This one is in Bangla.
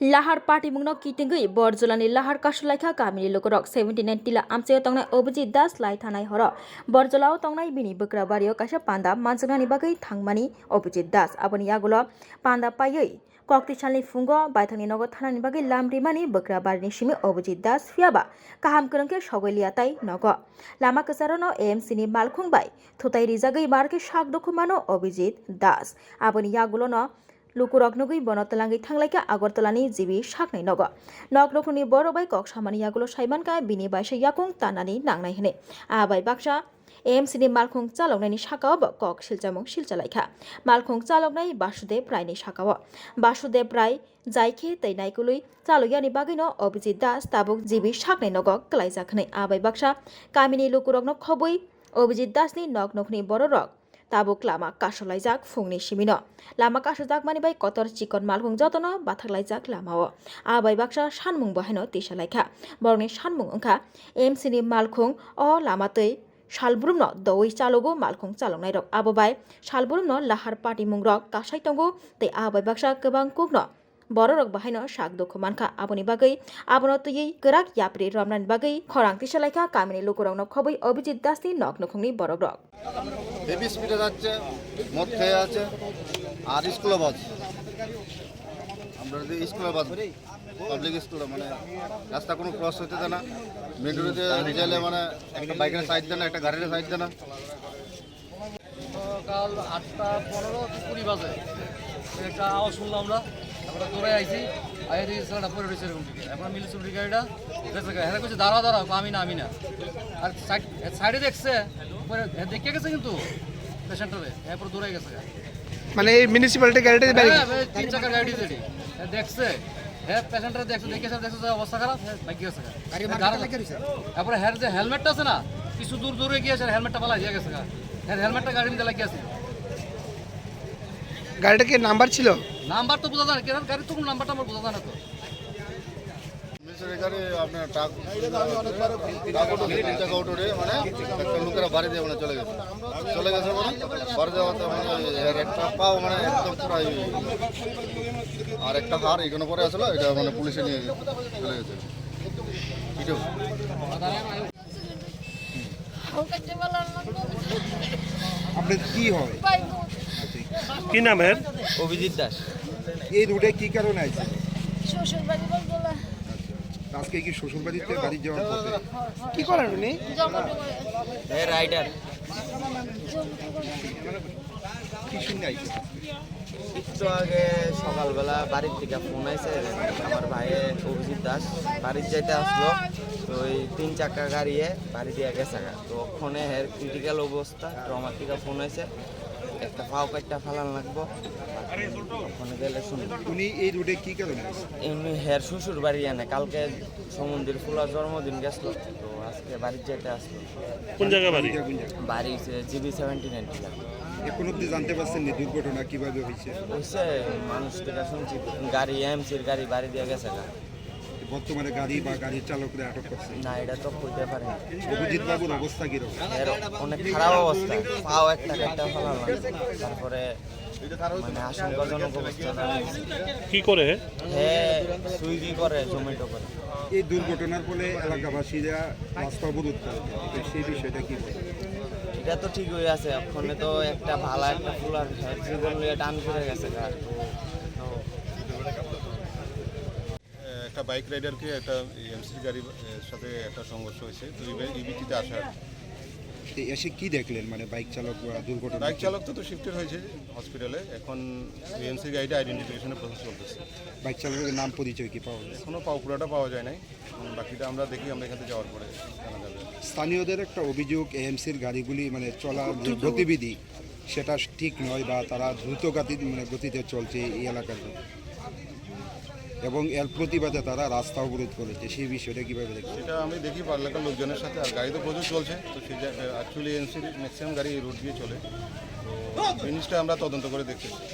লাহার পার্টি মুংন কিটিঙ্গুই বরজলানি লাহার কাসলাইখা গামিনি লোকরক সেভেন্টি নাইন টিলা আমসায় তংনাই অভিজিৎ দাস লাই থানায় হর বরজলাও তংনাই বিনি বকরা বাড়িও কাসা পান্দা মানসংনানি বাকি থাংমানি অভিজিৎ দাস আপনি আগুল পান্দা পাইয়ই ককটিশালনি ফুঙ্গ বাইথাংনি নগর থানানি বাকি লামরিমানি বকরা বাড়িনি সিমি অভিজিৎ দাস ফিয়াবা কাহাম করংকে সগলিয়া তাই নগ লামা কসারন এমসিনি মালখুং বাই থুতাই রিজাগই মার্কে সাক দখুমানো অভিজিৎ দাস আপনি ইয়াগুলো ন লুকুরগ্নগুই বনতলাঙ্গি, থাংলাইকা, আগরতলানি, জিবি সাকনাই নগ নগ্নখনি বড়বাই কক সামানি ইয়াগুলো সাইমানকা বিনি বাইসে ইয়াকুং তানানি নাংনাই হেনে। আবাই বাকসা বাক্সা এএমসিনি মালখং, চালকনাইনি শাখাও কক শিলচামুং, শিলচালাইখা। মালখং, চালকনাই, বাসুদেব রায়নি শাখাও বাসুদেব রায় যাইখে তৈ নাইকুলুই চালুয়ানি বাগিনো, অভিজিৎ দাস, তাবুক, জিবি সাকনাই নগ কলাইজাখনে। আবাই বাক্সা কামিনী, লুকুরগ্ন, খবই, অভিজিৎ দাসনি নগ্নখনি বড় রক। tabuk lama kasolaijak phungni simino lama kasojak mani bai kotor chikon malhung jotono bathaklaijak lamao a bai baksa sanmung baheno tisalaikha borni sanmung ongkha mc ni malkhung o lamatei শালবুরুম দই চালগো মালখং চালং নাইরক আববাই শালবুরুম লাহার পাটি মুংরক কাসাই তঙ্গো তে আবাই বাক্সা কবাং কুক bororok bahino সাক দুঃখ মানখা aboni bagai abono tuyei gerak yapri ramnan bagai khorang tisalaika kamini lokorong nok খবই Abhijit Das তিন নগ্ন খংনি বরক রক হেভি স্পিডে যাচ্ছে খেয়ে আছে আর বাস আমরা বাস পাবলিক স্কুল মানে রাস্তা কোনো ক্রস হইতে দেয় না মেন রোডে রিজালে মানে একটা বাইকের সাইড দেয় না একটা গাড়ির সাইড দেয় না কাল আটটা পনেরো কুড়ি বাজে। একটা আওয়াজ শুনলাম আমরা। আমরা দৌড়ে আইছি আই দিয়ে সেটা পরে রয়েছে এরকম দিকে এখন মিলিস গাড়িটা গেছে হ্যাঁ করছে দাঁড়া দাঁড়া আমি না আমি না। আর সাইড সাইডে দেখছে পরে দেখে গেছে কিন্তু পেশেন্টারে এরপর দৌড়ে গেছে মানে এই মিউনিসিপ্যালিটি গাড়িটা হ্যাঁ, তিন চাকার গাড়ি যেটি হ্যাঁ, দেখছে হ্যাঁ পেশেন্টারে দেখছে দেখেছে দেখছে অবস্থা খারাপ হ্যাঁ গেছে তারপরে হ্যাঁ যে হেলমেটটা আছে না কিছু দূর দূরে গিয়েছে হেলমেটটা পালা দিয়ে গেছে হ্যাঁ হেলমেটটা গাড়ির মধ্যে লাগিয়েছে গাড়িটা কি নাম্বার ছিল? নাম্বার তো বোঝা যায় না কেন গাড়ির তো কোনো নাম্বারটা আমার বোঝা যায় না তো। গাড়ি আপনার ট্রাক ট্রাক অটো তিন চাকা অটো রে মানে একটা লোকেরা বাড়ি দিয়ে মানে চলে গেছে। চলে গেছে মানে বাড়ি মানে একটা পাও মানে একদম পুরো আর একটা হার এখানে পরে আসলো এটা মানে পুলিশে নিয়ে চলে গেছে। এটাও কাটতে পারলাম না আপনার কি হয়? কি নামের অভিজিৎ দাস। এই রুটে কি কারণে আছে বলব আজকে কি শ্বশুর বাড়িতে বাড়ি যাওয়ার পথে? কি করেন উনি? রাইডার। কি শুনে আইছে? একটু আগে সকালবেলা বাড়ির থেকে ফোন আইছে আমার ভাইয়ে অভিজিৎ দাস বাড়ির যাইতে আসলো। তো ওই তিন চাকা গাড়িয়ে বাড়ি দিয়ে গেছে। তো ওখানে হের ক্রিটিক্যাল অবস্থা তো আমার থেকে ফোন আইছে। একটা ফাও কাটটা ফালান লাগবো। ওখানে গেলে শুনি। উনি এই রুটে কি কারণে এমনি হের শ্বশুর বাড়ি আনে। কালকে সমুদ্রের ফুলার জন্মদিন গেছিল। তো আজকে বাড়ির যাইতে আসলো। কোন জায়গা বাড়ি? কোন বাড়ি জিবি সেভেন্টি নাইন এখন অব্দি জানতে পারছেন নি দুর্ঘটনা কীভাবে হয়েছে হয়েছে মানুষ থেকে শুনছি। গাড়ি এমসির গাড়ি বাড়ি দিয়ে গেছে গা। বর্তমানে গাড়ি বা গাড়ির চালকরা আটক করছে। না এটা তো কইতে পারে না অভিজিৎ বাবুর অবস্থা কীরকম? এর অনেক খারাপ অবস্থা। পাও একটা একটা ফেলাম তারপরে মানে আশঙ্কাজনক অবস্থা। কি করে? হ্যাঁ সুইগি করে জোম্যাটো করে। এই দুর্ঘটনার ফলে এলাকাবাসীরা রাস্তা অবরোধ করে। সেই বিষয়টা কি? এটা তো ঠিক হয়ে আছে। ওখানে তো একটা ভালো একটা ফুলার জীবন নিয়ে টান করে গেছে গা। তো একটা বাইক রাইডারকে একটা এমসি গাড়ির সাথে একটা সংঘর্ষ হয়েছে তো ইবিটিতে আসার এসে কি দেখলেন? মানে বাইক চালক বা দুর্ঘটনা বাইক চালক তো তো শিফটেড হয়েছে হসপিটালে এখন এমসি গাড়িটা আইডেন্টিফিকেশনের প্রসেস চলতেছে। বাইক চালকের নাম পরিচয় কি পাওয়া যায় কোনো পাওপুরাটা পাওয়া যায় নাই বাকিটা আমরা দেখি আমরা এখান থেকে যাওয়ার পরে জানা যাবে। স্থানীয়দের একটা অভিযোগ এএমসির গাড়িগুলি মানে চলার যে গতিবিধি সেটা ঠিক নয় বা তারা দ্রুত গতি মানে গতিতে চলছে এই এলাকার এবং এর প্রতিবাদে তারা রাস্তা অবরোধ করেছে। সেই বিষয়টা কীভাবে দেখছে সেটা আমি দেখি পার্লাকার লোকজনের সাথে, আর গাড়ি তো প্রচুর চলছে। তো সেই অ্যাকচুয়ালি এনসির ম্যাক্সিমাম গাড়ি এই রোড দিয়ে চলে। তো জিনিসটা আমরা তদন্ত করে দেখতেছি।